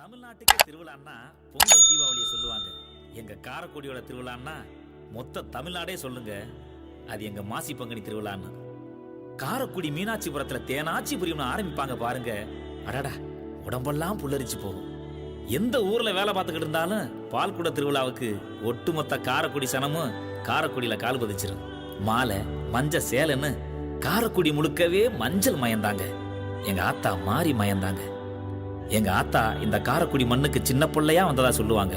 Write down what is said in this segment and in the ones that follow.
தமிழ்நாட்டுக்கே திருவிழான்னா பொங்கல் தீபாவளியை சொல்லுவாங்க. எங்கள் காரக்குடியோட திருவிழான்னா மொத்த தமிழ்நாடே சொல்லுங்க. அது எங்கள் மாசி பங்குனி திருவிழான்னு. காரக்குடி மீனாட்சிபுரத்தில் தேனாச்சி புரியம்னு ஆரம்பிப்பாங்க பாருங்க. அடடா உடம்பெல்லாம் புல்லரிச்சு போகும். எந்த ஊரில் வேலை பார்த்துக்கிட்டு இருந்தாலும் பால்குட திருவிழாவுக்கு ஒட்டுமொத்த காரக்குடி சனமும் காரக்குடியில் கால் பதிச்சிரும். மாலை மஞ்ச சேலைன்னு காரக்குடி முழுக்கவே மஞ்சள் மயந்தாங்க. எங்கள் ஆத்தா மாறி மயந்தாங்க. எங்க ஆத்தா இந்த காரக்குடி மண்ணுக்கு சின்ன பிள்ளையா வந்ததா சொல்லுவாங்க.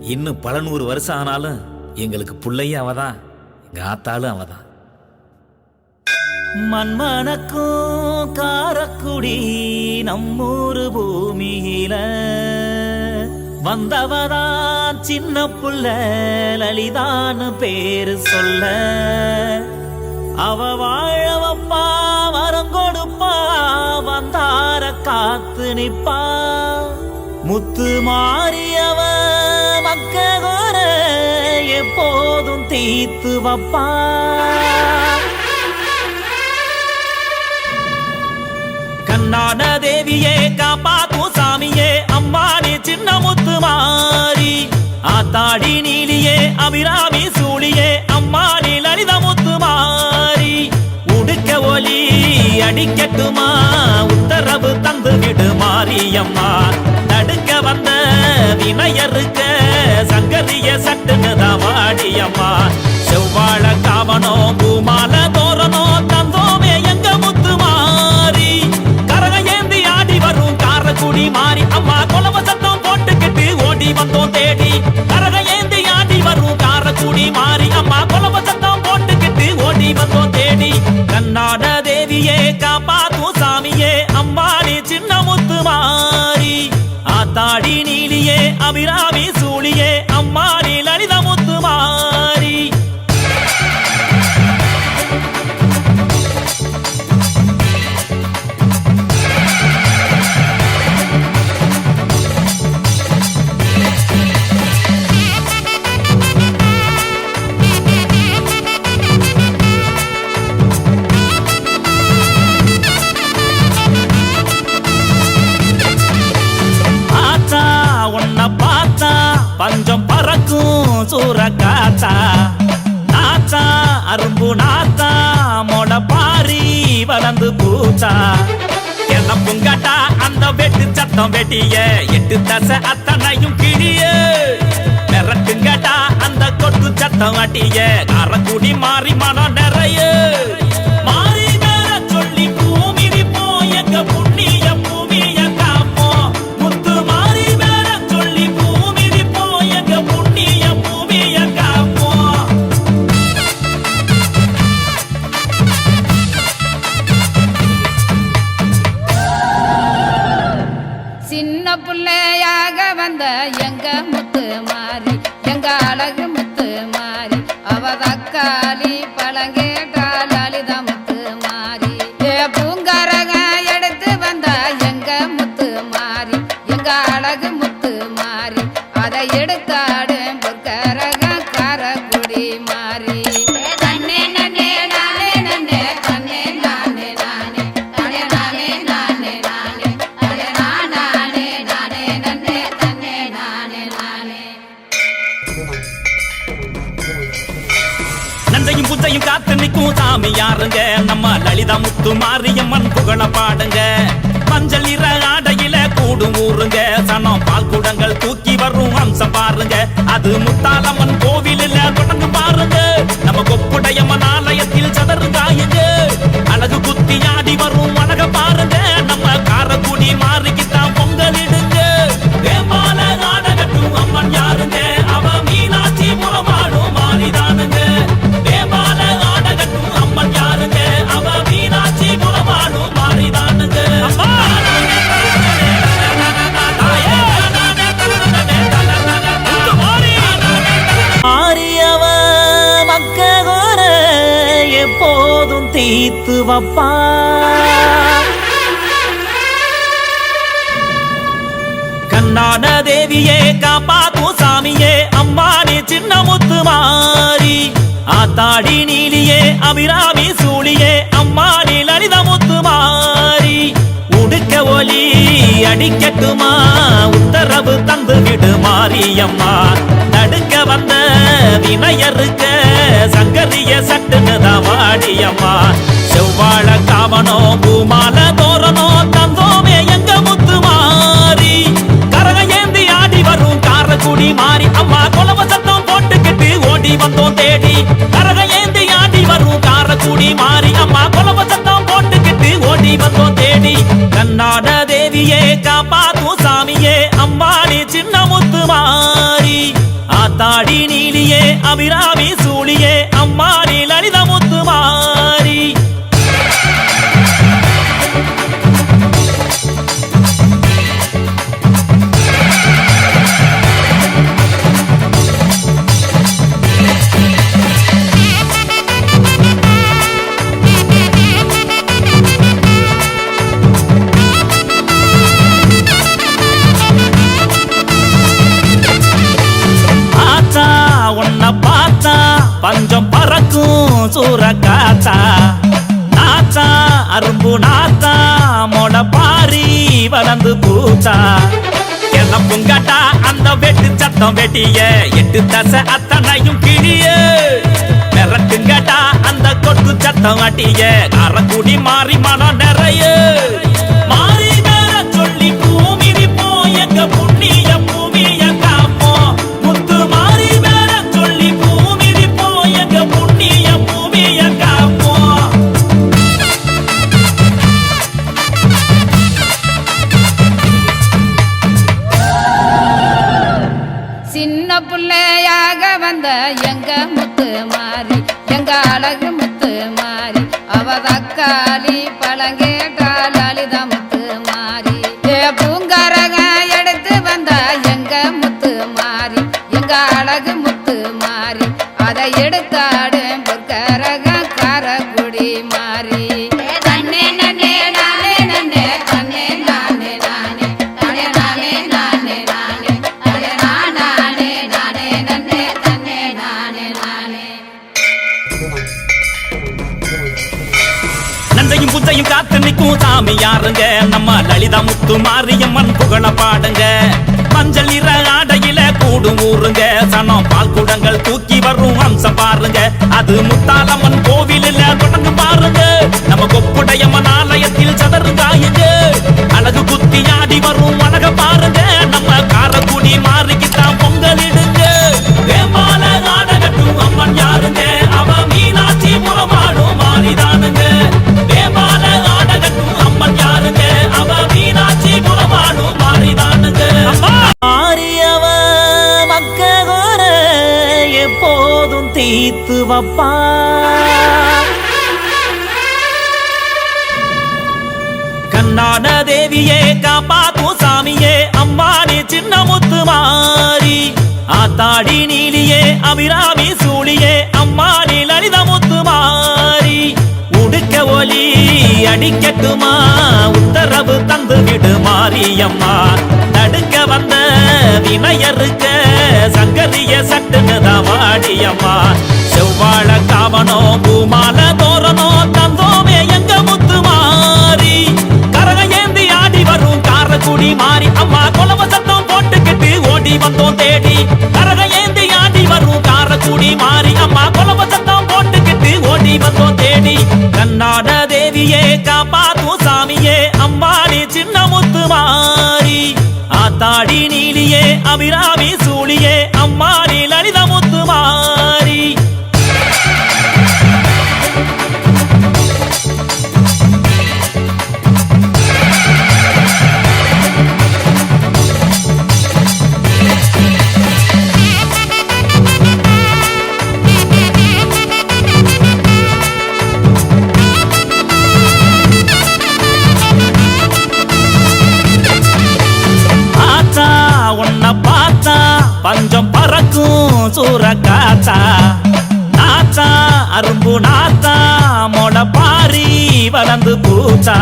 இன்னும் பல நூறு வருஷம் ஆனாலும் எங்களுக்கு பிள்ளையும் அவதான். எங்க ஆத்தாலும் அவதான். மண்மணக்கும் காரக்குடி நம்மூரு பூமியில வந்தவதான் சின்ன புள்ள லலிதான்னு பேரு சொல்ல. அவ வாழ காத்து நிப்பா முத்து மாறியவ மக்க கோர எப்போதும் தீத்து வப்பா கண்ணான தேவியே காப்பாத்தும் சாமியே அம்மானே சின்ன முத்து மாறி. ஆத்தாடி நீலியே அபிராமி சூழியே அடிக்கட்டுமா? உத்தரவு தந்து விடு மாரியம்மா. தடுக்க வந்த வினையருக்க சங்கரிய சட்டுன்னு தான் வாடியம்மா. செவ்வாழ காவனோ பூமால உன்னை பஞ்சம் பறக்கும் சூற காத்தா. நாத்தா அரும்பு நாத்தா மொட பாரி வளர்ந்து பூத்தா. என்ன புங்கட்டா அந்த வெட்டு சத்தம் வெட்டிய எட்டு தசை அத்தனையும் கிழிய. மிரட்டுங்கட்டா அந்த கொட்டு சத்தம் வட்டிய காரக்குடி மாறி மனம் நிறைய. நந்தையும் புத்தையும் காத்து நிற்கும் சாமி யாருங்க? நம்ம லலிதா முத்து மாரியம்மன் புகழ பாடுங்க. மஞ்சள் நிற ஆடையில கூடும் ஊருங்க. சனம் பால் குடங்கள் தூக்கி வரும் அம்சம் பாருங்க. அது முத்தாலம்மன் கோவிலில் தொடர்ந்து பாருங்க. நம்ம கொப்புடையம்மன் ஆலயத்தில் சதறு காயுங்க அழகு குத்தி ஆடி வரும் அழக பாருங்க. நம்ம காரக்குடி மாறிக்கிட்டான் எப்போதும் வப்பா. கண்ணான தேவியே காப்பாத்தும் சாமியே அம்மானி சின்ன முத்து மாறி. ஆத்தாடி நீலியே அபிராமி சூழியே அம்மானி லலித முத்து மாறி. உடுக்க ஒலி அடிக்கட்டுமா உத்தரவு தந்து விடு மாரியம்மா. தடுக்க வந்த வினையருக்க சங்கரிய சட்டுன்னு தான் வாடியம்மா. mirada. சத்தம் வெட்டு சத்தம் வெட்டிய. எட்டு தசை அத்தனையும் கிழிய. மிரட்டுங்கடா அந்த கொட்டு சத்தம் வட்டிய அறக்குடி மாறி மனம் நிறைய. சின்ன பிள்ளையாக வந்த எங்க முத்து மாறி எங்க அழகு முத்து மாறி அவ தக்காளி பழங்கேட்டால் லலிதா முத்து மாறி. ஏ பூங்கரக எடுத்து வந்த எங்க முத்து மாறி எங்க அழகு முத்து மாறி அதை எடுத்தாடு நம்ம முத்து மாரியம்மன் புகழ பாடுங்க. மஞ்சள் நிற ஆடையில கூடு ஊருங்க சனம் பால் குடங்கள் தூக்கி வரும் அம்சம் பாருங்க. அது முத்தாலம்மன் வைத்து வப்பா. கண்ணான தேவியே காப்பாத்தும் சாமியே அம்மானி சின்ன முத்து மாறி. ஆத்தாடி நீலியே அபிராமி சூழியே அம்மானி லலித முத்து மாறி. உடுக்க ஒலி அடிக்கட்டுமா உத்தரவு தந்து விடு மாரியம்மா. தடுக்க வந்த வினையருக்க சங்கரிய சட்டுன்னு தான் வாடியம்மா. வரும் மாறி அம்மா கொலவ சத்தம் போட்டுக்கிட்டு ஓடி வந்தோம் தேடி. கண்ணாட தேவியே காப்பாத்தும் சாமியே அம்பாடி சின்ன முத்து மாறி. ஆத்தாடி நீலியே அபிராமி சூழியே அம்மாடி லலிதமுத்து மாறி. வளர்ந்து பூத்தா.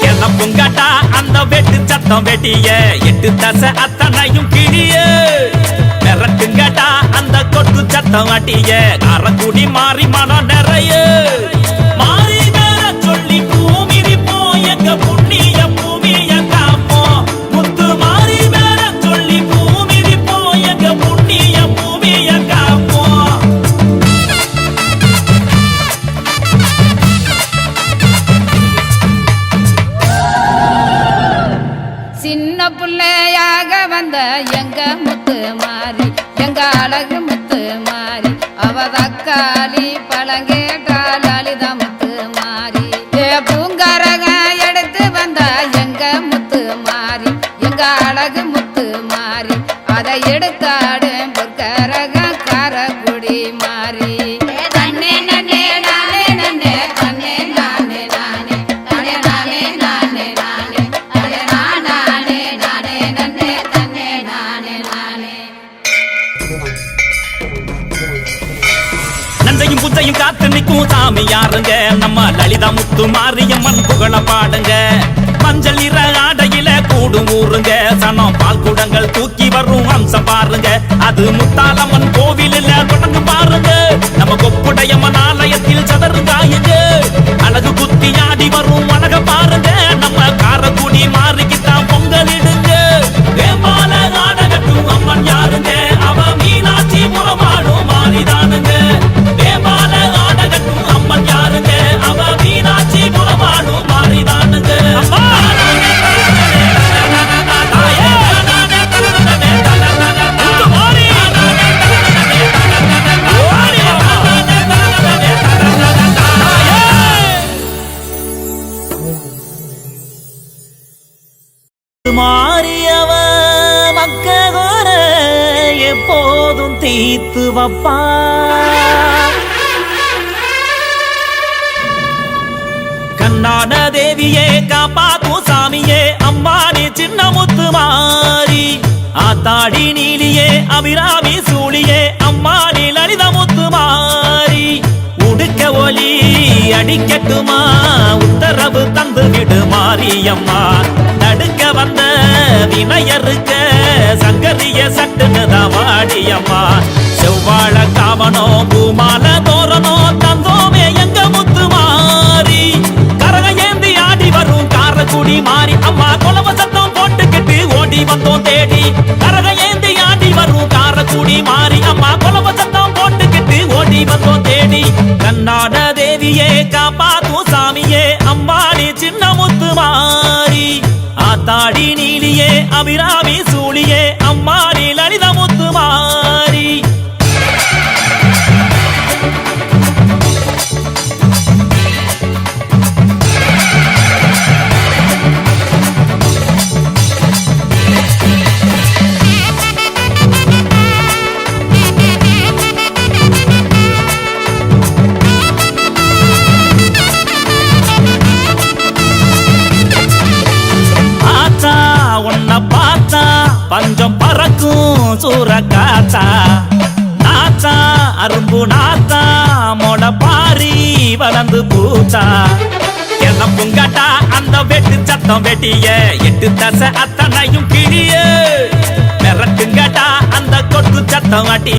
என்ன புங்கட்டா அந்த வெட்டு சத்தம் வெட்டிய. எட்டு தசை அத்தனையும் கிழிய. மிரட்டுங்கட்டா அந்த கொட்டு சத்தம் வட்டிய அறக்குடி மாறி மனம் நிறைய. மாறி வேற சொல்லி பூமிதி எங்க சின்ன பிள்ளையாக வந்த எங்க முத்து மாறி எங்க அழகு முத்து மாறி அவ தக்காளி பழங்கேட்டால் அலித முத்து மாறி. ஏ பூங்கரக எடுத்து வந்த எங்க முத்து மாறி எங்க அழகு முத்து மாறி அதை எடுத்தாடு பொற்கரக காரக்குடி மாறி. சாமி யாருங்க நம்ம லலிதா முத்து மாரியம்மன் புகழ பாடுங்க. மஞ்சள் நிற ஆடையில கூடு ஊருங்க. சனம் பால் குடங்கள் தூக்கி வரும் அம்சம் பாருங்க. அது முத்தாலம்மன் கோவிலில் தொடங்கும் பாருங்க. எப்போதும் தீத்து வப்பா. கண்ணான தேவியே காப்பாத்தும் சாமியே அம்மானி சின்ன முத்து மாறி. ஆத்தாடி நீலியே அபிராமி சூழியே அம்மானி லலித முத்து மாறி. உடுக்க ஒலி அடிக்கட்டுமா உத்தரவு தந்து விடு மாரியம்மா. தடுக்க வந்த வினையருக்க சங்கரிய சட்டுனுதான் வாடியம்மா செவ்வாழ காவனோ பூமால தோரணோ தந்தோமே எங்க முத்து மாறி. கரக ஏந்தி ஆடி வரும் காரக்குடி மாறி. அம்மா கொலவ சத்தம் போட்டுக்கிட்டு ஓடி வந்தோம் தேடி. கரக ஏந்தி ஆடி வரும் காரக்குடி மாறி. அம்மா கொலவ சத்தம் போட்டுக்கிட்டு ஓடி வந்தோம் தேடி. கண்ணாட தேவியே காப்பாத்தும் சாமியே. அம்மாடி சின்ன முத்து மாறி. ஆத்தாடி நீலியே அபிரா பூத்தா என்ன புங்கட்டா அந்த வெட்டு சத்தம் வெட்டிய. எட்டு தசை அத்தனையும் கிழிய மிரட்டுங்கட்டா அந்த கொட்டு சத்தம் வாட்டி